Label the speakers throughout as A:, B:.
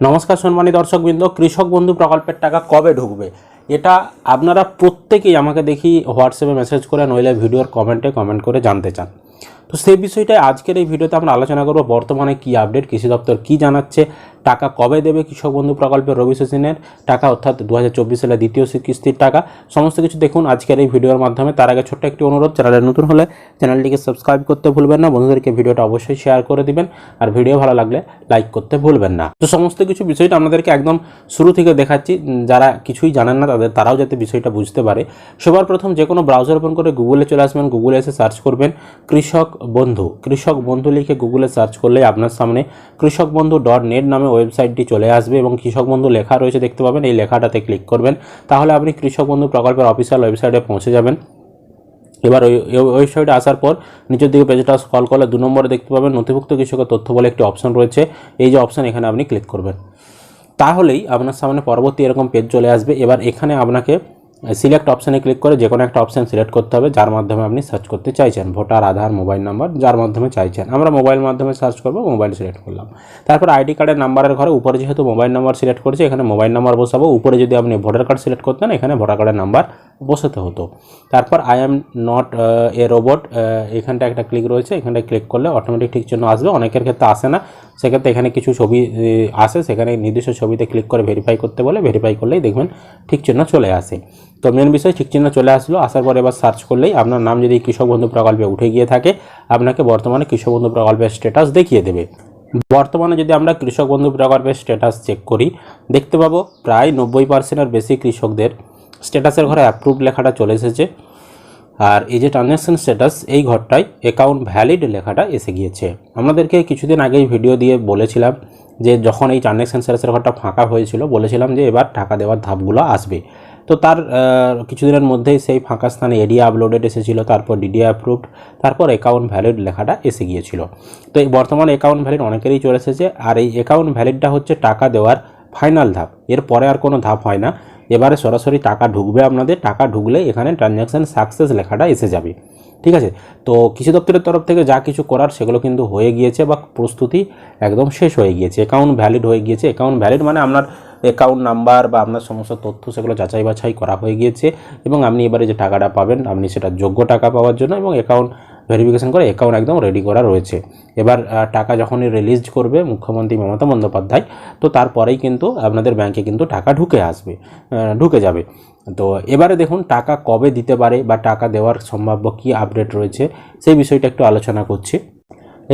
A: নমস্কার সম্মানী দর্শকবৃন্দ, কৃষক বন্ধু প্রকল্পের টাকা কবে ঢুকবে? এটা আপনারা প্রত্যেকেই আমাকে দেখি হোয়াটসঅ্যাপে মেসেজ করে নইলে ভিডিওর কমেন্টে কমেন্ট করে জানতে চান। তো সেই বিষয়টাই আজকের এই ভিডিওতে আমরা আলোচনা করব, বর্তমানে কী আপডেট কৃষি দপ্তর কী জানাচ্ছে টাকা কবে দেবে কৃষক বন্ধু প্রকল্পের রবি সিজনের টাকা, অর্থাৎ দু হাজার সালের দ্বিতীয় কিস্তির টাকা। সমস্ত কিছু দেখুন আজকের এই ভিডিওর মাধ্যমে। তার আগে ছোট্ট একটি অনুরোধ চ্যানেলে নতুন হলে চ্যানেলটিকে সাবস্ক্রাইব করতে ভুলবেন না, বন্ধুদেরকে ভিডিওটা অবশ্যই শেয়ার করে দিবেন। আর ভিডিও ভালো লাগলে লাইক করতে ভুলবেন না। তো সমস্ত কিছু বিষয়টা আপনাদেরকে একদম শুরু থেকে দেখাচ্ছি। যারা কিছুই জানেন না, তাদের, তারাও যাতে বিষয়টা বুঝতে পারে। সবার প্রথম যে কোনো ব্রাউজার ওপেন করে গুগলে চলে আসবেন। গুগলে এসে সার্চ করবেন কৃষক বন্ধু। কৃষক বন্ধু লিখে গুগলে সার্চ করলেই আপনার সামনে কৃষক বন্ধু ডট নেট নামে ওয়েবসাইটটি চলে আসবে এবং কৃষক বন্ধু লেখা রয়েছে, দেখতে পাবেন। এই লেখাটাতে ক্লিক করবেন। তাহলে আপনি কৃষক বন্ধু প্রকল্পের অফিসিয়াল ওয়েবসাইটে পৌঁছে যাবেন। এবার ওই ওয়েবসাইটে আসার পর নিচের দিকে পেজটা স্কল করলে দু নম্বরে দেখতে পাবেন নথিভুক্ত কৃষকের তথ্য বলে একটি অপশন রয়েছে। এই যে অপশন, এখানে আপনি ক্লিক করবেন। তাহলেই আপনার সামনে পরবর্তী এরকম পেজ চলে আসবে। এবার এখানে আপনাকে সিলেক্ট অপশানে ক্লিক করে যে কোনো একটা অপশান সিলেক্ট করতে হবে, যার মাধ্যমে আপনি সার্চ করতে চাইছেন। ভোটার, আধার মোবাইল নাম্বার যার মাধ্যমে চাইছেন। আমরা মোবাইল মাধ্যমে সার্চ করব মোবাইল সিলেক্ট করলাম। তারপর আইডি কার্ডের নাম্বারের ঘরে উপরে যেহেতু মোবাইল নাম্বার সিলেক্ট করেছি, এখানে মোবাইল নাম্বার বসাবো। উপরে যদি আপনি ভোটার কার্ড সিলেক্ট করতেন, এখানে ভোটার কার্ডের নাম্বার বসাতে হতো। তারপর I am not a robot এখানটা একটা ক্লিক রয়েছে, এখানটায় ক্লিক করলে অটোমেটিক ঠিক জন্য আসবে। অনেকের ক্ষেত্রে আসে না। সেক্ষেত্রে এখানে কিছু ছবি আসে। সেখানে নির্দিষ্ট ছবিতে ক্লিক করে ভেরিফাই করতে বলে ভেরিফাই করলেই দেখবেন ঠিক চিহ্ন চলে আসে। তো মেন বিষয় ঠিক চিহ্ন চলে আসলো। আসার পর এবার সার্চ করলেই আপনার নাম যদি কৃষক বন্ধু প্রকল্পে উঠে গিয়ে থাকে, আপনাকে বর্তমানে কৃষক বন্ধু প্রকল্পের স্ট্যাটাস দেখিয়ে দেবে। বর্তমানে যদি আমরা কৃষক বন্ধু প্রকল্পের স্ট্যাটাস চেক করি, দেখতে পাবো প্রায় নব্বই পার্সেন্টের বেশি কৃষকদের স্ট্যাটাসের ঘরে অ্যাপ্রুভ লেখাটা চলে এসেছে। আর এই যে ট্রানজ্যাকশন স্ট্যাটাস এই ঘরটায় অ্যাকাউন্ট ভ্যালিড লেখাটা এসে গিয়েছে। আমাদেরকে কিছুদিন আগেই ভিডিও দিয়ে বলেছিলাম যে যখন এই ট্রানজ্যাকশন স্ট্যাটাসের ঘরটা ফাঁকা হয়েছিল, বলেছিলাম যে এবার টাকা দেওয়ার ধাপগুলো আসবে। তো তার কিছুদিনের মধ্যেই সেই ফাঁকা স্থানে এডিয়া আপলোডেড এসেছিল, তারপর ডিডিয়া অ্যাপ্রুভড তারপর অ্যাকাউন্ট ভ্যালিড লেখাটা এসে গিয়েছিল। তো এই বর্তমানে অ্যাকাউন্ট ভ্যালিড অনেকেরই চলে এসেছে। আর এই অ্যাকাউন্ট ভ্যালিডটা হচ্ছে টাকা দেওয়ার ফাইনাল ধাপ। এর পরে আর কোনো ধাপ হয় না। এবারে সরাসরি টাকা ঢুকবে আপনাদের, টাকা ঢুকলে এখানে ট্রানজ্যাকশান সাকসেস লেখাটা এসে যাবে। ঠিক আছে? তো কৃষি দপ্তরের তরফ থেকে যা কিছু করার সেগুলো কিন্তু হয়ে গিয়েছে বা প্রস্তুতি একদম শেষ হয়ে গিয়েছে। অ্যাকাউন্ট ভ্যালিড হয়ে গিয়েছে। অ্যাকাউন্ট ভ্যালিড মানে আপনার অ্যাকাউন্ট নাম্বার বা আপনার সমস্ত তথ্য সেগুলো যাচাই বাছাই করা হয়ে গিয়েছে এবং আপনি এবারে যে টাকাটা পাবেন, আপনি সেটা যোগ্য টাকা পাওয়ার জন্য এবং অ্যাকাউন্ট ভেরিফিকেশন করে অ্যাকাউন্ট একদম রেডি করা রয়েছে। এবার টাকা যখনই রিলিজ করবে মুখ্যমন্ত্রী মমতা বন্দ্যোপাধ্যায়, তো তারপরেই কিন্তু আপনাদের ব্যাংকে কিন্তু টাকা ঢুকে আসবে ঢুকে যাবে। তো এবারে দেখুন, টাকা কবে দিতে পারে বা টাকা দেওয়ার সম্ভাব্য কী আপডেট রয়েছে, সেই বিষয়টা একটু আলোচনা করছি।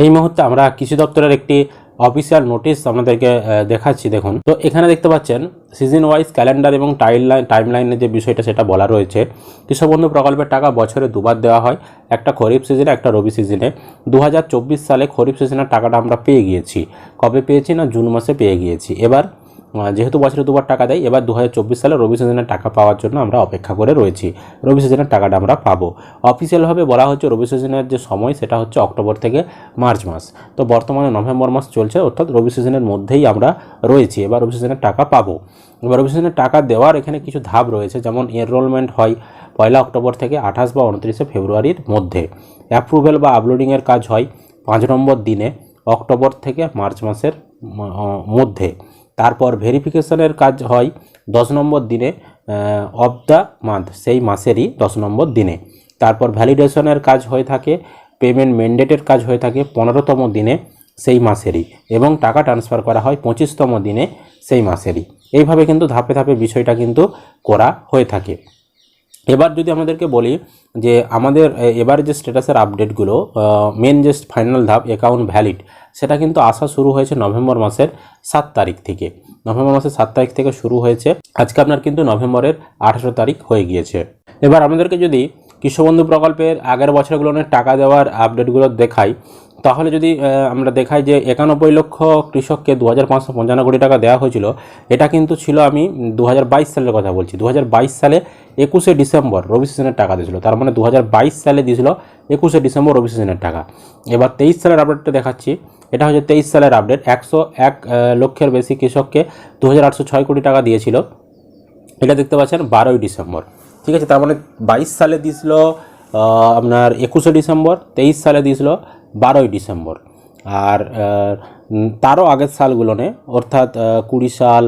A: এই মুহূর্তে আমরা কৃষি দপ্তরের একটি অফিসিয়াল নোটিশ আপনাদেরকে দেখাচ্ছি, দেখুন। তো এখানে দেখতে পাচ্ছেন সিজন ওয়াইজ ক্যালেন্ডার এবং টাইম লাইন টাইম যে বিষয়টা, সেটা বলা রয়েছে। কৃষকবন্ধু প্রকল্পের টাকা বছরে দুবার দেওয়া হয়, একটা খরিফ সিজনে একটা রবি সিজনে দু হাজার চব্বিশ সালে খরিফ সিজনের টাকাটা আমরা পেয়ে গিয়েছি। কবে পেয়েছি না? জুন মাসে পেয়ে গিয়েছি। এবার যেহেতু বছরে দুবার টাকা দেয়, এবার দু হাজার চব্বিশ সালে রবি সিজনের টাকা পাওয়ার জন্য আমরা অপেক্ষা করে রয়েছি। রবি সিজনের টাকাটা আমরা পাবো। অফিসিয়ালভাবে বলা হচ্ছে রবি সিজনের যে সময়, সেটা হচ্ছে অক্টোবর থেকে মার্চ মাস। তো বর্তমানে নভেম্বর মাস চলছে, অর্থাৎ রবি সিজনের মধ্যেই আমরা রয়েছি, এবার রবি সিজনের টাকা পাবো। এবার রবি সিজনের টাকা দেওয়ার এখানে কিছু ধাপ রয়েছে, যেমন এনরোলমেন্ট হয় পয়লা অক্টোবর থেকে আঠাশ বা উনত্রিশে ফেব্রুয়ারির মধ্যে। অ্যাপ্রুভেল বা আপলোডিংয়ের কাজ হয় পাঁচ নম্বর দিনে, অক্টোবর থেকে মার্চ মাসের মধ্যে। তারপর ভেরিফিকেশনের কাজ হয় দশ নম্বর দিনে অফ দ্য মান্থ সেই মাসেরই দশ নম্বর দিনে। তারপর ভ্যালিডেশনের কাজ হয়ে থাকে পেমেন্ট ম্যান্ডেটের কাজ হয়ে থাকে পনেরোতম দিনে, সেই মাসেরই। এবং টাকা ট্রান্সফার করা হয় পঁচিশতম দিনে, সেই মাসেরই। এইভাবে কিন্তু ধাপে ধাপে বিষয়টা কিন্তু করা হয়ে থাকে। এবার যদি আমাদেরকে বলি যে আমাদের এবার যে স্ট্যাটাসের আপডেটগুলো মেন যে ফাইনাল ধাপ অ্যাকাউন্ট ভ্যালিড সেটা কিন্তু আসা শুরু হয়েছে নভেম্বর মাসের সাত তারিখ থেকে। নভেম্বর মাসের সাত তারিখ থেকে শুরু হয়েছে। আজকে আপনার কিন্তু নভেম্বরের আঠারো তারিখ হয়ে গিয়েছে। এবার আমাদেরকে যদি কৃষকবন্ধু প্রকল্পের আগের বছরগুলোর টাকা দেওয়ার আপডেটগুলো দেখাই তাহলে যদি আমরা দেখাই যে একানব্বই লক্ষ কৃষককে দু হাজার পাঁচশো পঞ্চান্ন কোটি টাকা দেওয়া হয়েছিল, এটা কিন্তু ছিল আমি দু হাজার বাইশ সালের কথা বলছি। দু হাজার বাইশ সালে একুশে ডিসেম্বর রবি সিজনের টাকা দিয়েছিল। তার মানে দু হাজার বাইশ সালে দিয়েছিল একুশে ডিসেম্বর রবি সিজনের টাকা। এবার তেইশ সালের আপডেটটা দেখাচ্ছি। এটা হচ্ছে তেইশ সালের আপডেট একশো এক লক্ষের বেশি কৃষককে দু হাজার আটশো ছয় কোটি টাকা দিয়েছিল। এটা দেখতে পাচ্ছেন বারোই ডিসেম্বর। ঠিক আছে? তার মানে বাইশ সালে দিয়েছিল আপনার একুশে ডিসেম্বর, তেইশ সালে দিয়েছিল বারোই ডিসেম্বর। আর তারও আগের সালগুলোনে, অর্থাৎ কুড়ি সাল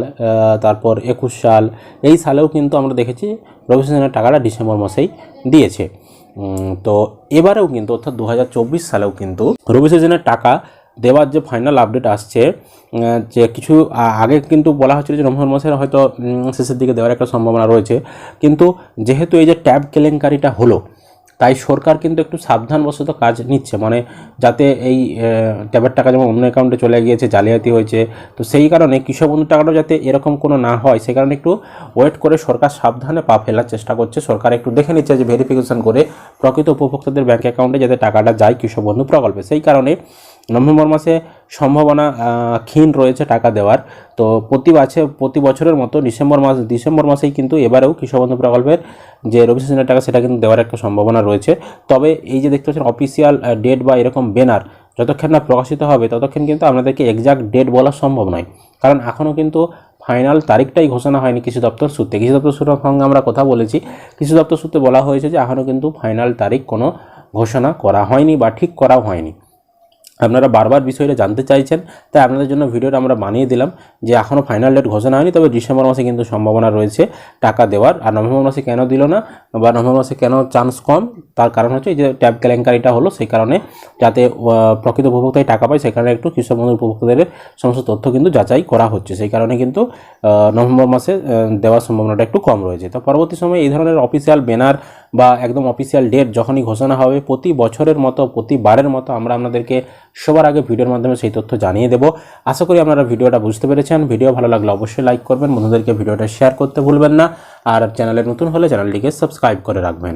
A: তারপর একুশ সাল, এই সালেও কিন্তু আমরা দেখেছি রবি টাকাটা ডিসেম্বর মাসেই দিয়েছে। তো এবারেও কিন্তু, অর্থাৎ দু হাজার চব্বিশ সালেও কিন্তু রবি টাকা দেওয়ার যে ফাইনাল আপডেট আসছে যে কিছু আগে কিন্তু বলা হচ্ছিল যে নভেম্বর মাসের হয়তো শেষের দিকে দেওয়ার একটা সম্ভাবনা রয়েছে। কিন্তু যেহেতু এই যে ট্যাব কেলেঙ্কারিটা হলো তাই সরকার কিন্তু একটু সাবধানবশত কাজ নিচ্ছে। মানে যাতে এই ট্যাবের টাকা যেমন অন্য অ্যাকাউন্টে চলে গিয়েছে, জালিয়াতি হয়েছে, তো সেই কারণে কৃষক বন্ধুর টাকাটাও যাতে এরকম কোনো না হয়, সেই কারণে একটু ওয়েট করে সরকার সাবধানে পা ফেলার চেষ্টা করছে। সরকার একটু দেখে নিচ্ছে যে ভেরিফিকেশন করে প্রকৃত উপভোক্তাদের ব্যাঙ্ক অ্যাকাউন্টে যাতে টাকাটা যায় কৃষক বন্ধু প্রকল্পে। সেই কারণে নভেম্বর মাসে সম্ভাবনা ক্ষীণ রয়েছে টাকা দেওয়ার। তো প্রতি আছে প্রতি বছরের মতো ডিসেম্বর মাস, ডিসেম্বর মাসেই কিন্তু এবারেও কৃষকবন্ধু প্রকল্পের যে রবি সেশনের টাকা, সেটা কিন্তু দেওয়ার একটা সম্ভাবনা রয়েছে। তবে এই যে দেখতে পাচ্ছেন অফিসিয়াল ডেট বা এরকম ব্যানার যতক্ষণ না প্রকাশিত হবে, ততক্ষণ কিন্তু আপনাদেরকে এক্সাক্ট ডেট বলা সম্ভব নয়। কারণ এখনও কিন্তু ফাইনাল তারিখটাই ঘোষণা হয়নি কৃষি দপ্তর সূত্রে। কৃষি দপ্তর সূত্রের সঙ্গে আমরা কথা বলেছি। কৃষি দপ্তর সূত্রে বলা হয়েছে যে এখনও কিন্তু ফাইনাল তারিখ কোনো ঘোষণা করা হয়নি বা ঠিক করাও হয়নি। আপনারা বারবার বিষয়টা জানতে চাইছেন, তাই আপনাদের জন্য ভিডিওটা আমরা বানিয়ে দিলাম, যে এখনও ফাইনাল ডেট ঘোষণা হয়নি, তবে ডিসেম্বর মাসে কিন্তু সম্ভাবনা রয়েছে টাকা দেওয়ার, আর নভেম্বর মাসে কেন দিল না, বা নভেম্বর মাসে কেন চান্স কম, তার কারণ হচ্ছে যে ট্যাব কেলেঙ্কারিটা হলো, সেই কারণে যাতে প্রকৃত উপভোক্তায় টাকা পায় সেখানে একটু কৃষক বন্ধু উপভোক্তাদের সমস্ত তথ্য কিন্তু যাচাই করা হচ্ছে, সেই কারণে কিন্তু নভেম্বর মাসে দেওয়ার সম্ভাবনাটা একটু কম রয়েছে। তো পরবর্তী সময়ে এই ধরনের অফিসিয়াল ব্যানার বা একদম অফিসিয়াল ডেট যখনই ঘোষণা হবে, প্রতি বছরের মতো প্রতিবারের মতো আমরা আপনাদেরকে সবার আগে ভিডিওর মাধ্যমে সেই তথ্য জানিয়ে দেবো। আশা করি আপনারা ভিডিওটা বুঝতে পেরেছেন। ভিডিও ভালো লাগলে অবশ্যই লাইক করবেন, বন্ধুদেরকে ভিডিওটা শেয়ার করতে ভুলবেন না। আর চ্যানেলে নতুন হলে চ্যানেলটিকে সাবস্ক্রাইব করে রাখবেন।